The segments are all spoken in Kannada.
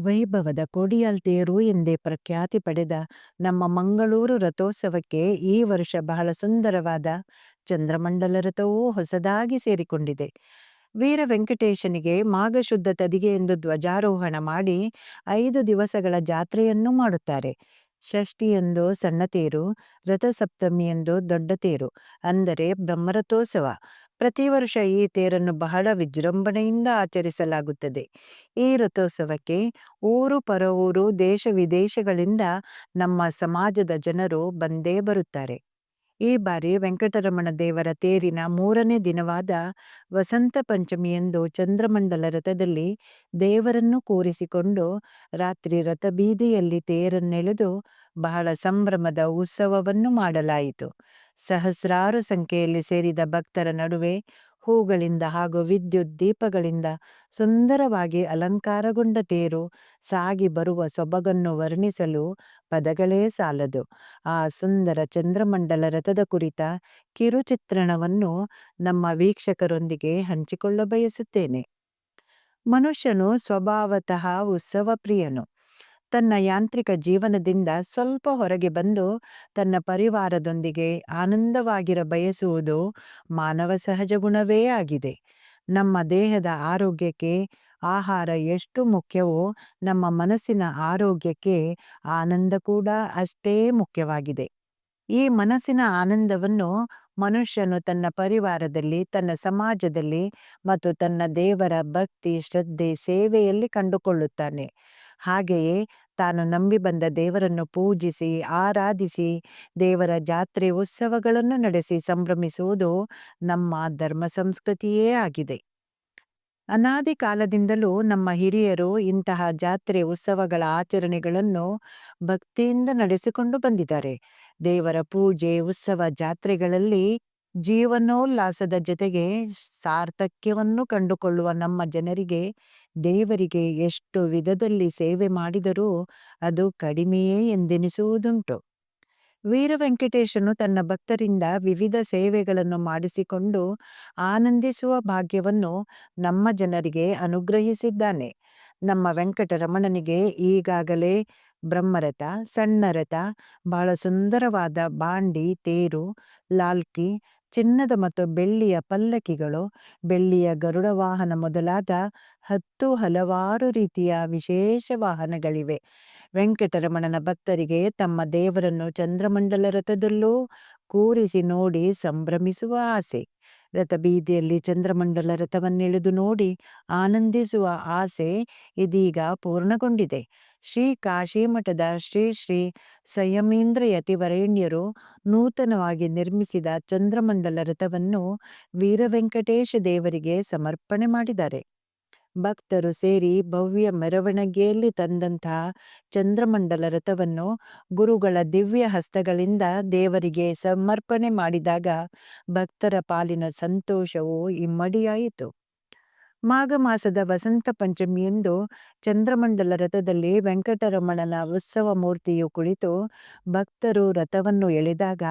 ವೈಭವದ ಕೊಡಿಯಾಲ್ ತೇರು ಎಂದೇ ಪ್ರಖ್ಯಾತಿ ಪಡೆದ ನಮ್ಮ ಮಂಗಳೂರು ರಥೋತ್ಸವಕ್ಕೆ ಈ ವರ್ಷ ಬಹಳ ಸುಂದರವಾದ ಚಂದ್ರಮಂಡಲ ರಥವೂ ಹೊಸದಾಗಿ ಸೇರಿಕೊಂಡಿದೆ. ವೀರ ವೆಂಕಟೇಶನಿಗೆ ಮಾಘ ಶುದ್ಧ ತದಿಗೆ ಎಂದು ಧ್ವಜಾರೋಹಣ ಮಾಡಿ ಐದು ದಿವಸಗಳ ಜಾತ್ರೆಯನ್ನು ಮಾಡುತ್ತಾರೆ. ಷಷ್ಠಿಯೆಂದು ಸಣ್ಣ ತೇರು ರಥಸಪ್ತಮಿಯೆಂದು ದೊಡ್ಡ ತೇರು, ಅಂದರೆ ಬ್ರಹ್ಮರಥೋತ್ಸವ ಪ್ರತಿ ವರ್ಷ ಈ ತೇರನ್ನು ಬಹಳ ವಿಜೃಂಭಣೆಯಿಂದ ಆಚರಿಸಲಾಗುತ್ತದೆ. ಈ ರಥೋತ್ಸವಕ್ಕೆ ಊರು ಪರವೂರು, ದೇಶ ವಿದೇಶಗಳಿಂದ ನಮ್ಮ ಸಮಾಜದ ಜನರು ಬಂದೇ ಬರುತ್ತಾರೆ. ಈ ಬಾರಿ ವೆಂಕಟರಮಣ ದೇವರ ತೇರಿನ ಮೂರನೇ ದಿನವಾದ ವಸಂತ ಪಂಚಮಿಯಂದು ಚಂದ್ರಮಂಡಲ ರಥದಲ್ಲಿ ದೇವರನ್ನು ಕೂರಿಸಿಕೊಂಡು ರಾತ್ರಿ ರಥಬೀದಿಯಲ್ಲಿ ತೇರನ್ನೆಳೆದು ಬಹಳ ಸಂಭ್ರಮದ ಉತ್ಸವವನ್ನು ಮಾಡಲಾಯಿತು. ಸಹಸ್ರಾರು ಸಂಖ್ಯೆಯಲ್ಲಿ ಸೇರಿದ ಭಕ್ತರ ನಡುವೆ ಹೂಗಳಿಂದ ಹಾಗೂ ವಿದ್ಯುತ್ ದೀಪಗಳಿಂದ ಸುಂದರವಾಗಿ ಅಲಂಕಾರಗೊಂಡ ತೇರು ಸಾಗಿ ಬರುವ ಸೊಬಗನ್ನು ವರ್ಣಿಸಲು ಪದಗಳೇ ಸಾಲದು. ಆ ಸುಂದರ ಚಂದ್ರಮಂಡಲ ರಥದ ಕುರಿತ ಕಿರುಚಿತ್ರಣವನ್ನು ನಮ್ಮ ವೀಕ್ಷಕರೊಂದಿಗೆ ಹಂಚಿಕೊಳ್ಳ ಬಯಸುತ್ತೇನೆ ಮನುಷ್ಯನು ಸ್ವಭಾವತಃ ಉತ್ಸವ ಪ್ರಿಯನು ತನ್ನ ಯಾಂತ್ರಿಕ ಜೀವನದಿಂದ ಸ್ವಲ್ಪ ಹೊರಗೆ ಬಂದು ತನ್ನ ಪರಿವಾರದೊಂದಿಗೆ ಆನಂದವಾಗಿರ ಬಯಸುವುದು ಮಾನವ ಸಹಜ ಗುಣವೇ ಆಗಿದೆ. ನಮ್ಮ ದೇಹದ ಆರೋಗ್ಯಕ್ಕೆ ಆಹಾರ ಎಷ್ಟು ಮುಖ್ಯವೋ, ನಮ್ಮ ಮನಸ್ಸಿನ ಆರೋಗ್ಯಕ್ಕೆ ಆನಂದ ಕೂಡ ಅಷ್ಟೇ ಮುಖ್ಯವಾಗಿದೆ. ಈ ಮನಸ್ಸಿನ ಆನಂದವನ್ನು ಮನುಷ್ಯನು ತನ್ನ ಪರಿವಾರದಲ್ಲಿ, ತನ್ನ ಸಮಾಜದಲ್ಲಿ ಮತ್ತು ತನ್ನ ದೇವರ ಭಕ್ತಿ, ಶ್ರದ್ಧೆ, ಸೇವೆಯಲ್ಲಿ ಕಂಡುಕೊಳ್ಳುತ್ತಾನೆ. ಹಾಗೆಯೇ ತಾನು ನಂಬಿ ಬಂದ ದೇವರನ್ನು ಪೂಜಿಸಿ, ಆರಾಧಿಸಿ, ದೇವರ ಜಾತ್ರೆ ಉತ್ಸವಗಳನ್ನು ನಡೆಸಿ, ಸಂಭ್ರಮಿಸುವುದು ನಮ್ಮ ಧರ್ಮ ಸಂಸ್ಕೃತಿಯೇ ಆಗಿದೆ. ಅನಾದಿ ಕಾಲದಿಂದಲೂ ನಮ್ಮ ಹಿರಿಯರು ಇಂತಹ ಜಾತ್ರೆ ಉತ್ಸವಗಳ ಆಚರಣೆಗಳನ್ನು ಭಕ್ತಿಯಿಂದ ನಡೆಸಿಕೊಂಡು ಬಂದಿದ್ದಾರೆ. ದೇವರ ಪೂಜೆ, ಉತ್ಸವ ಜಾತ್ರೆಗಳಲ್ಲಿ ಜೀವನೋಲ್ಲಾಸದ ಜೊತೆಗೆ ಸಾರ್ಥಕ್ಯವನ್ನು ಕಂಡುಕೊಳ್ಳುವ ನಮ್ಮ ಜನರಿಗೆ, ದೇವರಿಗೆ ಎಷ್ಟು ವಿಧದಲ್ಲಿ ಸೇವೆ ಮಾಡಿದರೂ ಅದು ಕಡಿಮೆಯೇ ಎಂದೆನಿಸುವುದುಂಟು. ವೀರ ವೆಂಕಟೇಶನು ತನ್ನ ಭಕ್ತರಿಂದ ವಿವಿಧ ಸೇವೆಗಳನ್ನು ಮಾಡಿಸಿಕೊಂಡು ಆನಂದಿಸುವ ಭಾಗ್ಯವನ್ನು ನಮ್ಮ ಜನರಿಗೆ ಅನುಗ್ರಹಿಸಿದ್ದಾನೆ. ನಮ್ಮ ವೆಂಕಟರಮಣನಿಗೆ ಈಗಾಗಲೇ ಬ್ರಹ್ಮರಥ, ಸಣ್ಣ ರಥ, ಬಹಳ ಸುಂದರವಾದ ಬಾಂಡಿ, ತೇರು, ಲಾಲ್ಕಿ ಚಿನ್ನದ ಮತ್ತು ಬೆಳ್ಳಿಯ ಪಲ್ಲಕ್ಕಿಗಳು, ಬೆಳ್ಳಿಯ ಗರುಡ ವಾಹನ ಮೊದಲಾದ ಹತ್ತು ಹಲವಾರು ರೀತಿಯ ವಿಶೇಷ ವಾಹನಗಳಿವೆ. ವೆಂಕಟರಮಣನ ಭಕ್ತರಿಗೆ ತಮ್ಮ ದೇವರನ್ನು ಚಂದ್ರಮಂಡಲ ರಥದಲ್ಲೂ ಕೂರಿಸಿ ನೋಡಿ ಸಂಭ್ರಮಿಸುವ ಆಸೆ. ರಥಬೀದಿಯಲ್ಲಿ ಚಂದ್ರಮಂಡಲ ರಥವನ್ನೆಳೆದು ನೋಡಿ ಆನಂದಿಸುವ ಆಸೆ ಇದೀಗ ಪೂರ್ಣಗೊಂಡಿದೆ. ಶ್ರೀ ಕಾಶಿಮಠದ ಶ್ರೀ ಶ್ರೀ ಸಂಯಮೀಂದ್ರ ಯತಿವರೇಣ್ಯರು ನೂತನವಾಗಿ ನಿರ್ಮಿಸಿದ ಚಂದ್ರಮಂಡಲ ರಥವನ್ನು ವೀರವೆಂಕಟೇಶ ದೇವರಿಗೆ ಸಮರ್ಪಣೆ ಮಾಡಿದ್ದಾರೆ. ಭಕ್ತರು ಸೇರಿ ಭವ್ಯ ಮೆರವಣಿಗೆಯಲ್ಲಿ ತಂದಂತಹ ಚಂದ್ರಮಂಡಲ ರಥವನ್ನು ಗುರುಗಳ ದಿವ್ಯ ಹಸ್ತಗಳಿಂದ ದೇವರಿಗೆ ಸಮರ್ಪಣೆ ಮಾಡಿದಾಗ ಭಕ್ತರ ಪಾಲಿನ ಸಂತೋಷವು ಇಮ್ಮಡಿಯಾಯಿತು. ಮಾಘ ಮಾಸದ ವಸಂತ ಪಂಚಮಿಯಂದು ಚಂದ್ರಮಂಡಲ ರಥದಲ್ಲಿ ವೆಂಕಟರಮಣನ ಉತ್ಸವ ಮೂರ್ತಿಯು ಕುಳಿತು ಭಕ್ತರು ರಥವನ್ನು ಎಳೆದಾಗ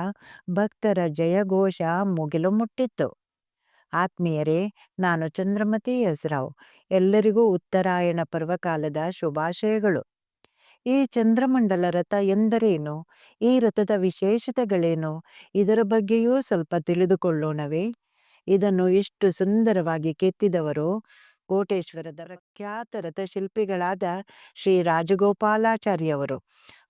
ಭಕ್ತರ ಜಯಘೋಷ ಮುಗಿಲು ಮುಟ್ಟಿತ್ತು. ಆತ್ಮೀಯರೇ, ನಾನು ಚಂದ್ರಮತಿ ಹೆಸರಾವ್. ಎಲ್ಲರಿಗೂ ಉತ್ತರಾಯಣ ಪರ್ವಕಾಲದ ಶುಭಾಶಯಗಳು. ಈ ಚಂದ್ರಮಂಡಲ ರಥ ಎಂದರೇನು? ಈ ರಥದ ವಿಶೇಷತೆಗಳೇನು? ಇದರ ಬಗ್ಗೆಯೂ ಸ್ವಲ್ಪ ತಿಳಿದುಕೊಳ್ಳೋಣವೇ? ಇದನ್ನು ಇಷ್ಟು ಸುಂದರವಾಗಿ ಕೆತ್ತಿದವರು ಕೋಟೇಶ್ವರದ ಪ್ರಖ್ಯಾತ ರಥಶಿಲ್ಪಿಗಳಾದ ಶ್ರೀ ರಾಜಗೋಪಾಲಾಚಾರ್ಯವರು.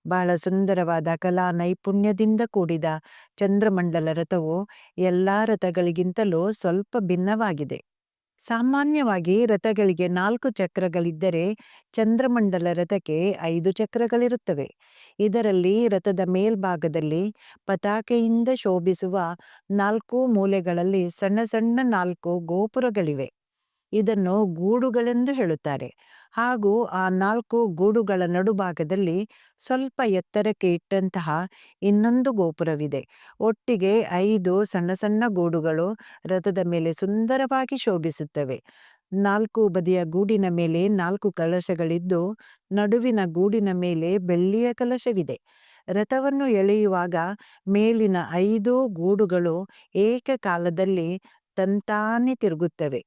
ಬಹಳ ಸುಂದರವಾದ ಕಲಾ ನೈಪುಣ್ಯದಿಂದ ಕೂಡಿದ ಚಂದ್ರಮಂಡಲ ರಥವು ಎಲ್ಲ ರಥಗಳಿಗಿಂತಲೂ ಸ್ವಲ್ಪ ಭಿನ್ನವಾಗಿದೆ. ಸಾಮಾನ್ಯವಾಗಿ ರಥಗಳಿಗೆ ನಾಲ್ಕು ಚಕ್ರಗಳಿದ್ದರೆ ಚಂದ್ರಮಂಡಲ ರಥಕ್ಕೆ ಐದು ಚಕ್ರಗಳಿರುತ್ತವೆ. ಇದರಲ್ಲಿ ರಥದ ಮೇಲ್ಭಾಗದಲ್ಲಿ ಪತಾಕೆಯಿಂದ ಶೋಭಿಸುವ ನಾಲ್ಕು ಮೂಲೆಗಳಲ್ಲಿ ಸಣ್ಣ ಸಣ್ಣ ನಾಲ್ಕು ಗೋಪುರಗಳಿವೆ. ಇದನ್ನು ಗೂಡುಗಳೆಂದು ಹೇಳುತ್ತಾರೆ. ಹಾಗೂ ಆ ನಾಲ್ಕು ಗೂಡುಗಳ ನಡುಭಾಗದಲ್ಲಿ ಸ್ವಲ್ಪ ಎತ್ತರಕ್ಕೆ ಇಟ್ಟಂತಹ ಇನ್ನೊಂದು ಗೋಪುರವಿದೆ. ಒಟ್ಟಿಗೆ ಐದು ಸಣ್ಣ ಸಣ್ಣ ಗೂಡುಗಳು ರಥದ ಮೇಲೆ ಸುಂದರವಾಗಿ ಶೋಭಿಸುತ್ತವೆ. ನಾಲ್ಕು ಬದಿಯ ಗೂಡಿನ ಮೇಲೆ ನಾಲ್ಕು ಕಲಶಗಳಿದ್ದು, ನಡುವಿನ ಗೂಡಿನ ಮೇಲೆ ಬೆಳ್ಳಿಯ ಕಲಶವಿದೆ. ರಥವನ್ನು ಎಳೆಯುವಾಗ ಮೇಲಿನ ಐದು ಗೂಡುಗಳು ಏಕಕಾಲದಲ್ಲಿ ತಂತಾನೆ ತಿರುಗುತ್ತವೆ.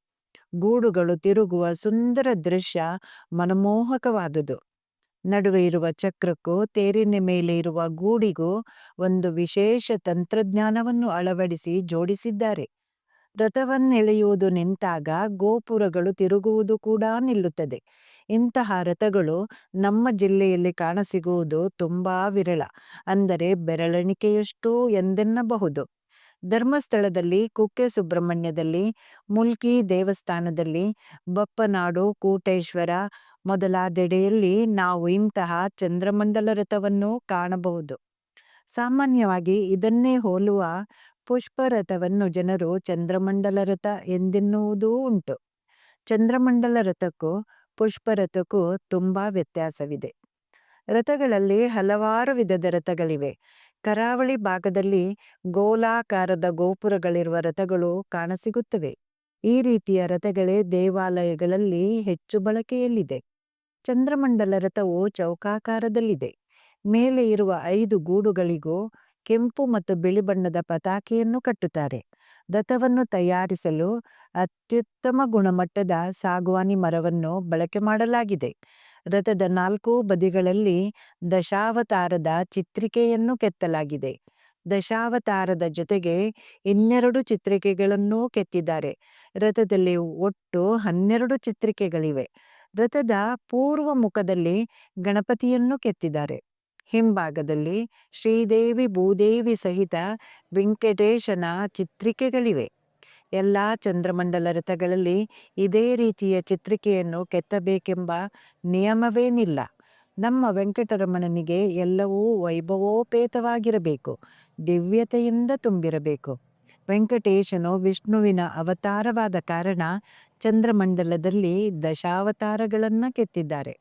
ಗೂಡುಗಳು ತಿರುಗುವ ಸುಂದರ ದೃಶ್ಯ ಮನಮೋಹಕವಾದುದು. ನಡುವೆ ಇರುವ ಚಕ್ರಕ್ಕೂ, ತೇರಿನ ಮೇಲೆ ಇರುವ ಗೂಡಿಗೂ ಒಂದು ವಿಶೇಷ ತಂತ್ರಜ್ಞಾನವನ್ನು ಅಳವಡಿಸಿ ಜೋಡಿಸಿದ್ದಾರೆ. ರಥವನ್ನೆಳೆಯುವುದು ನಿಂತಾಗ ಗೋಪುರಗಳು ತಿರುಗುವುದು ಕೂಡ ನಿಲ್ಲುತ್ತದೆ. ಇಂತಹ ರಥಗಳು ನಮ್ಮ ಜಿಲ್ಲೆಯಲ್ಲಿ ಕಾಣಸಿಗುವುದು ತುಂಬಾ ವಿರಳ, ಅಂದರೆ ಬೆರಳೆಣಿಕೆಯಷ್ಟು ಎಂದೆನ್ನಬಹುದು. ಧರ್ಮಸ್ಥಳದಲ್ಲಿ, ಕುಕ್ಕೆ ಸುಬ್ರಹ್ಮಣ್ಯದಲ್ಲಿ, ಮುಲ್ಕಿ ದೇವಸ್ಥಾನದಲ್ಲಿ, ಬಪ್ಪನಾಡು, ಕೂಟೇಶ್ವರ ಮೊದಲಾದೆಡೆಯಲ್ಲಿ ನಾವು ಇಂತಹ ಚಂದ್ರಮಂಡಲ ರಥವನ್ನು ಕಾಣಬಹುದು. ಸಾಮಾನ್ಯವಾಗಿ ಇದನ್ನೇ ಹೋಲುವ ಪುಷ್ಪರಥವನ್ನು ಜನರು ಚಂದ್ರಮಂಡಲ ರಥ ಎಂದೆನ್ನುವುದೂ ಉಂಟು. ಚಂದ್ರಮಂಡಲ ರಥಕ್ಕೂ ಪುಷ್ಪರಥಕ್ಕೂ ತುಂಬಾ ವ್ಯತ್ಯಾಸವಿದೆ. ರಥಗಳಲ್ಲಿ ಹಲವಾರು ವಿಧದ ರಥಗಳಿವೆ. ಕರಾವಳಿ ಭಾಗದಲ್ಲಿ ಗೋಲಾಕಾರದ ಗೋಪುರಗಳಿರುವ ರಥಗಳು ಕಾಣಸಿಗುತ್ತವೆ. ಈ ರೀತಿಯ ರಥಗಳೇ ದೇವಾಲಯಗಳಲ್ಲಿ ಹೆಚ್ಚು ಬಳಕೆಯಲ್ಲಿದೆ. ಚಂದ್ರಮಂಡಲ ರಥವು ಚೌಕಾಕಾರದಲ್ಲಿದೆ. ಮೇಲೆ ಇರುವ ಐದು ಗೂಡುಗಳಿಗೂ ಕೆಂಪು ಮತ್ತು ಬಿಳಿ ಬಣ್ಣದ ಪತಾಕೆಯನ್ನು ಕಟ್ಟುತ್ತಾರೆ. ರಥವನ್ನು ತಯಾರಿಸಲು ಅತ್ಯುತ್ತಮ ಗುಣಮಟ್ಟದ ಸಾಗುವಾನಿ ಮರವನ್ನು ಬಳಕೆ ಮಾಡಲಾಗಿದೆ. ರಥದ ನಾಲ್ಕು ಬದಿಗಳಲ್ಲಿ ದಶಾವತಾರದ ಚಿತ್ರಿಕೆಯನ್ನು ಕೆತ್ತಲಾಗಿದೆ. ದಶಾವತಾರದ ಜೊತೆಗೆ ಇನ್ನೆರಡು ಚಿತ್ರಿಕೆಗಳನ್ನೂ ಕೆತ್ತಿದ್ದಾರೆ. ರಥದಲ್ಲಿ ಒಟ್ಟು ಹನ್ನೆರಡು ಚಿತ್ರಿಕೆಗಳಿವೆ. ರಥದ ಪೂರ್ವ ಮುಖದಲ್ಲಿ ಗಣಪತಿಯನ್ನು ಕೆತ್ತಿದ್ದಾರೆ. ಹಿಂಭಾಗದಲ್ಲಿ ಶ್ರೀದೇವಿ ಭೂದೇವಿ ಸಹಿತ ವೆಂಕಟೇಶನ ಚಿತ್ರಿಕೆಗಳಿವೆ. ಎಲ್ಲ ಚಂದ್ರಮಂಡಲ ರಥಗಳಲ್ಲಿ ಇದೇ ರೀತಿಯ ಚಿತ್ರಿಕೆಯನ್ನು ಕೆತ್ತಬೇಕೆಂಬ ನಿಯಮವೇನಿಲ್ಲ. ನಮ್ಮ ವೆಂಕಟರಮಣನಿಗೆ ಎಲ್ಲವೂ ವೈಭವೋಪೇತವಾಗಿರಬೇಕು, ದಿವ್ಯತೆಯಿಂದ ತುಂಬಿರಬೇಕು. ವೆಂಕಟೇಶನು ವಿಷ್ಣುವಿನ ಅವತಾರವಾದ ಕಾರಣ ಚಂದ್ರಮಂಡಲದಲ್ಲಿ ದಶಾವತಾರಗಳನ್ನು ಕೆತ್ತಿದ್ದಾರೆ.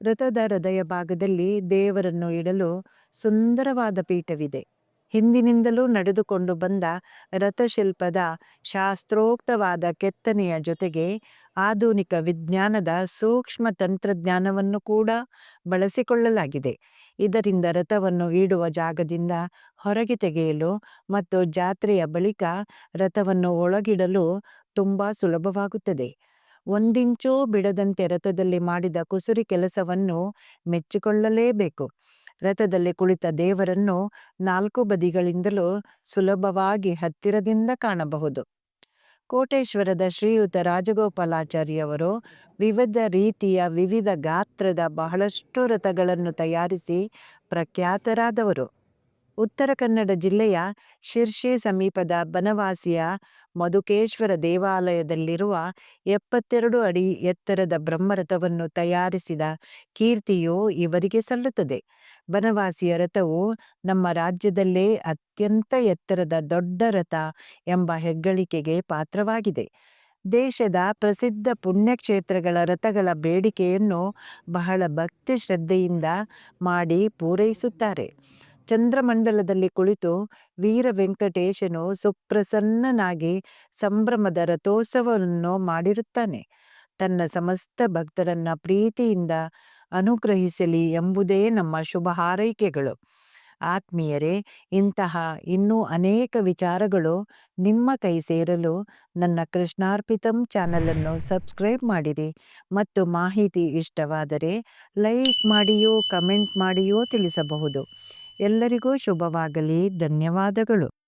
ರಥದ ಹೃದಯ ಭಾಗದಲ್ಲಿ ದೇವರನ್ನು ಇಡಲು ಸುಂದರವಾದ ಪೀಠವಿದೆ. ಹಿಂದಿನಿಂದಲೂ ನಡೆದುಕೊಂಡು ಬಂದ ರಥಶಿಲ್ಪದ ಶಾಸ್ತ್ರೋಕ್ತವಾದ ಕೆತ್ತನೆಯ ಜೊತೆಗೆ ಆಧುನಿಕ ವಿಜ್ಞಾನದ ಸೂಕ್ಷ್ಮ ತಂತ್ರಜ್ಞಾನವನ್ನು ಕೂಡ ಬಳಸಿಕೊಳ್ಳಲಾಗಿದೆ. ಇದರಿಂದ ರಥವನ್ನು ಇಡುವ ಜಾಗದಿಂದ ಹೊರಗೆ ತೆಗೆಯಲು ಮತ್ತು ಜಾತ್ರೆಯ ಬಳಿಕ ರಥವನ್ನು ಒಳಗಿಡಲು ತುಂಬಾ ಸುಲಭವಾಗುತ್ತದೆ. ಒಂದಿಂಚೂ ಬಿಡದಂತೆ ರಥದಲ್ಲಿ ಮಾಡಿದ ಕುಸುರಿ ಕೆಲಸವನ್ನು ಮೆಚ್ಚಿಕೊಳ್ಳಲೇಬೇಕು. ರಥದಲ್ಲಿ ಕುಳಿತ ದೇವರನ್ನು ನಾಲ್ಕು ಬದಿಗಳಿಂದಲೂ ಸುಲಭವಾಗಿ ಹತ್ತಿರದಿಂದ ಕಾಣಬಹುದು. ಕೋಟೇಶ್ವರದ ಶ್ರೀಯುತ ರಾಜಗೋಪಾಲಾಚಾರ್ಯವರು ವಿವಿಧ ರೀತಿಯ ವಿವಿಧ ಗಾತ್ರದ ಬಹಳಷ್ಟು ರಥಗಳನ್ನು ತಯಾರಿಸಿ ಪ್ರಖ್ಯಾತರಾದವರು. ಉತ್ತರ ಕನ್ನಡ ಜಿಲ್ಲೆಯ ಶಿರ್ಷಿ ಸಮೀಪದ ಬನವಾಸಿಯ ಮಧುಕೇಶ್ವರ ದೇವಾಲಯದಲ್ಲಿರುವ ಎಪ್ಪತ್ತೆರಡು ಅಡಿ ಎತ್ತರದ ಬ್ರಹ್ಮರಥವನ್ನು ತಯಾರಿಸಿದ ಕೀರ್ತಿಯು ಇವರಿಗೆ ಸಲ್ಲುತ್ತದೆ. ಬನವಾಸಿಯ ರಥವು ನಮ್ಮ ರಾಜ್ಯದಲ್ಲೇ ಅತ್ಯಂತ ಎತ್ತರದ ದೊಡ್ಡ ರಥ ಎಂಬ ಹೆಗ್ಗಳಿಕೆಗೆ ಪಾತ್ರವಾಗಿದೆ. ದೇಶದ ಪ್ರಸಿದ್ಧ ಪುಣ್ಯಕ್ಷೇತ್ರಗಳ ರಥಗಳ ಬೇಡಿಕೆಯನ್ನು ಬಹಳ ಭಕ್ತಿ ಶ್ರದ್ಧೆಯಿಂದ ಮಾಡಿ ಪೂರೈಸುತ್ತಾರೆ. ಚಂದ್ರಮಂಡಲದಲ್ಲಿ ಕುಳಿತು ವೀರ ವೆಂಕಟೇಶನು ಸುಪ್ರಸನ್ನನಾಗಿ ಸಂಭ್ರಮದ ರಥೋತ್ಸವವನ್ನು ಮಾಡಿರುತ್ತಾನೆ. ತನ್ನ ಸಮಸ್ತ ಭಕ್ತರನ್ನ ಪ್ರೀತಿಯಿಂದ ಅನುಗ್ರಹಿಸಲಿ ಎಂಬುದೇ ನಮ್ಮ ಶುಭ ಹಾರೈಕೆಗಳು. ಆತ್ಮೀಯರೇ, ಇಂತಹ ಇನ್ನೂ ಅನೇಕ ವಿಚಾರಗಳು ನಿಮ್ಮ ಕೈ ಸೇರಲು ನನ್ನ ಕೃಷ್ಣಾರ್ಪಿತಂ ಚಾನಲನ್ನು ಸಬ್ಸ್ಕ್ರೈಬ್ ಮಾಡಿರಿ. ಮತ್ತು ಮಾಹಿತಿ ಇಷ್ಟವಾದರೆ ಲೈಕ್ ಮಾಡಿಯೋ, ಕಮೆಂಟ್ ಮಾಡಿಯೋ ತಿಳಿಸಬಹುದು. ಎಲ್ಲರಿಗೂ ಶುಭವಾಗಲಿ, ಧನ್ಯವಾದಗಳು.